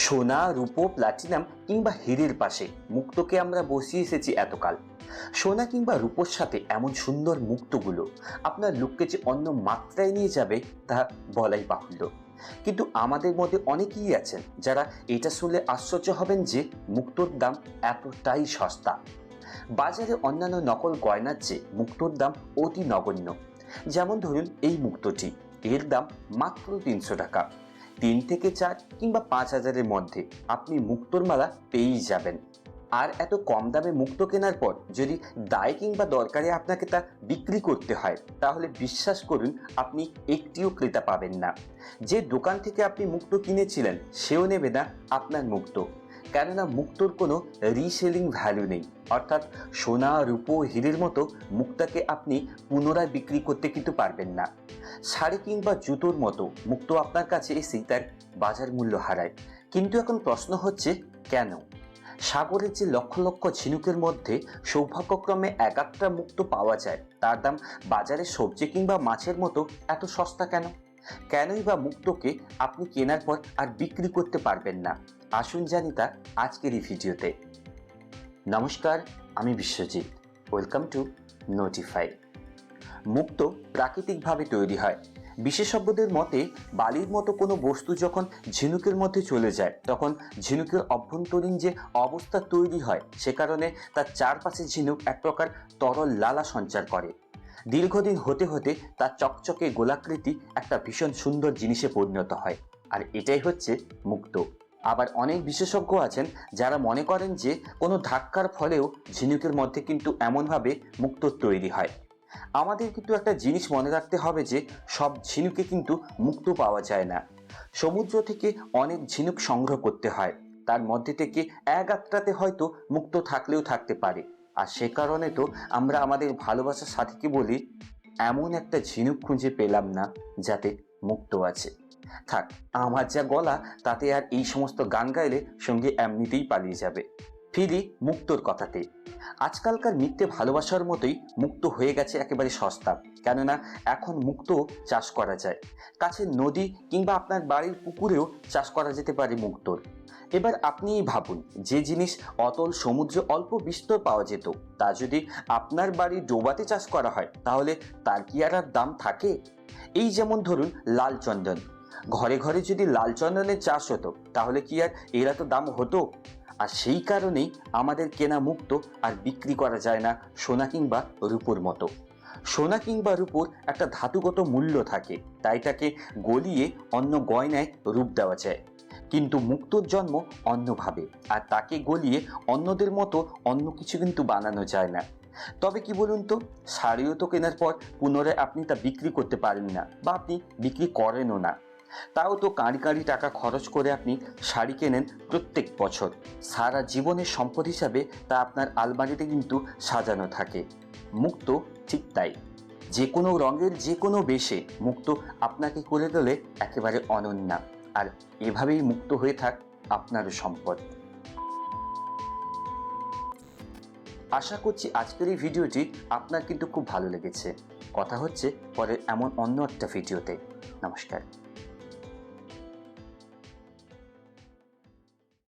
সোনা, রূপো, প্লাটিনাম কিংবা হীরের পাশে মুক্তকে আমরা বসিয়ে এসেছি এতকাল। সোনা কিংবা রূপোর সাথে এমন সুন্দর মুক্তগুলো আপনার লুককে যে অন্য মাত্রায় নিয়ে যাবে তা বলাই বাহুল্য। কিন্তু আমাদের মধ্যে অনেকেই আছেন যারা এটা শুনলে আশ্চর্য হবেন যে মুক্তোর দাম এতটাই সস্তা। বাজারে অন্যান্য নকল গয়নার চেয়ে মুক্তোর দাম অতি নগণ্য। যেমন ধরুন এই মুক্তটি, এর দাম মাত্র তিনশো টাকা। তিন থেকে চার কিংবা পাঁচ হাজারের মধ্যে আপনি মুক্তোর মালা পেয়েই যাবেন। আর এত কম দামে মুক্ত কেনার পর যদি দায় কিংবা দরকারে আপনাকে তা বিক্রি করতে হয়, তাহলে বিশ্বাস করুন আপনি একটিও ক্রেতা পাবেন না। যে দোকান থেকে আপনি মুক্ত কিনেছিলেন, সেও নেবে না আপনার মুক্ত। কেননা মুক্তোর কোনো রিসেলিং ভ্যালু নেই। অর্থাৎ সোনা, রূপো, হীরের মতো মুক্তাকে আপনি পুনরায় বিক্রি করতে কিন্তু পারবেন না। শাড়ি কিংবা জুতোর মতো মুক্ত আপনার কাছে এসেই তার বাজার মূল্য হারায়। কিন্তু এখন প্রশ্ন হচ্ছে, কেন? সাগরের যে লক্ষ লক্ষ ঝিনুকের মধ্যে সৌভাগ্যক্রমে এক একটা মুক্ত পাওয়া যায়, তার দাম বাজারে সবজি কিংবা মাছের মতো এত সস্তা কেন? কেনই বা মুক্তকে আপনি কেনার পর আর বিক্রি করতে পারবেন না। আসুন জানি তা আজকের এই ভিডিওতে। নমস্কার, আমি বিশ্বজিৎ। ওয়েলকাম টু নোটিফাই মুক্ত, প্রাকৃতিকভাবে তৈরি হয়। বিশেষজ্ঞদের মতে, বালির মতো কোনো বস্তু যখন ঝিনুকের মধ্যে চলে যায়, তখন ঝিনুকের অভ্যন্তরীণ যে অবস্থা তৈরি হয়, সে কারণে তার চারপাশে ঝিনুক এক প্রকার তরল লালা সঞ্চার করে। দীর্ঘদিন হতে হতে তার চকচকে গোলাকৃতি একটা ভীষণ সুন্দর জিনিসে পরিণত হয়। আর এটাই হচ্ছে মুক্ত। আবার অনেক বিশেষজ্ঞ আছেন যারা মনে করেন যে কোনো ধাক্কার ফলেও ঝিনুকের মধ্যে কিন্তু এমনভাবে মুক্ত তৈরি হয়। আমাদের কিন্তু একটা জিনিস মনে রাখতে হবে যে সব ঝিনুকে কিন্তু মুক্ত পাওয়া যায় না। সমুদ্র থেকে অনেক ঝিনুক সংগ্রহ করতে হয়। তার মধ্যে থেকে এক আত্রাতে হয়তো মুক্ত থাকলেও থাকতে পারে। আর সে কারণে তো আমরা আমাদের ভালোবাসার সাথীকে বলি, এমন একটা ঝিনুক খুঁজে পেলাম না যাতে মুক্ত আছে। থাক, আমার যা গলা, তাতে আর এই সমস্ত গান গাইলে সঙ্গে এমনিতেই পালিয়ে যাবে। ফিরি মুক্তর কথাতে, আজকালকার মিথ্যে ভালোবাসার মতোই মুক্ত হয়ে গেছে একেবারে সস্তা, কেননা এখন মুক্ত চাষ করা যায়। কাছে নদী কিংবা আপনার বাড়ির পুকুরেও চাষ করা যেতে পারে মুক্তর। এবার আপনিই ভাবুন, যে জিনিস অতল সমুদ্রে অল্প বিস্তর পাওয়া যেত, তা যদি আপনার বাড়ির ডোবাতে চাষ করা হয়, তাহলে তার কি আর আর দাম থাকে? এই যেমন ধরুন, লাল চন্দন। ঘরে ঘরে যদি লাল চন্দনের চাষ হতো, তাহলে কি আর এরা তো দাম হতো? আর সেই কারণেই আমাদের কেনা মুক্ত আর বিক্রি করা যায় না সোনা কিংবা রূপোর মতো। সোনা কিংবা রূপোর একটা ধাতুগত মূল্য থাকে, তাই তাকে গলিয়ে অন্য গয়নায় রূপ দেওয়া যায়। কিন্তু মুক্তর জন্ম অন্যভাবে, আর তাকে গলিয়ে অন্যদের মতো অন্য কিছু কিন্তু বানানো যায় না। তবে কি বলুন তো, শাড়িও তো কেনার পর পুনরায় আপনি তা বিক্রি করতে পারেন না, বা আপনি বিক্রি করেনও না। তাও তো কাঁড়ি কাঁড়ি টাকা খরচ করে আপনি শাড়ি কেনেন প্রত্যেক বছর। সারা জীবনের সম্পদ হিসাবে তা আপনার আলমারিতে কিন্তু সাজানো থাকে। মুক্ত ঠিক তাই। যে কোনো রঙের যে কোনো বেশে মুক্ত আপনাকে করে তোলে একেবারে অনন্যা। আর এভাবেই মুক্ত হয়ে থাক আপনারও সম্পদ। আশা করছি আজকের এই ভিডিওটি আপনার কিন্তু খুব ভালো লেগেছে। কথা হচ্ছে পরে এমন অন্য একটা ভিডিওতে। নমস্কার।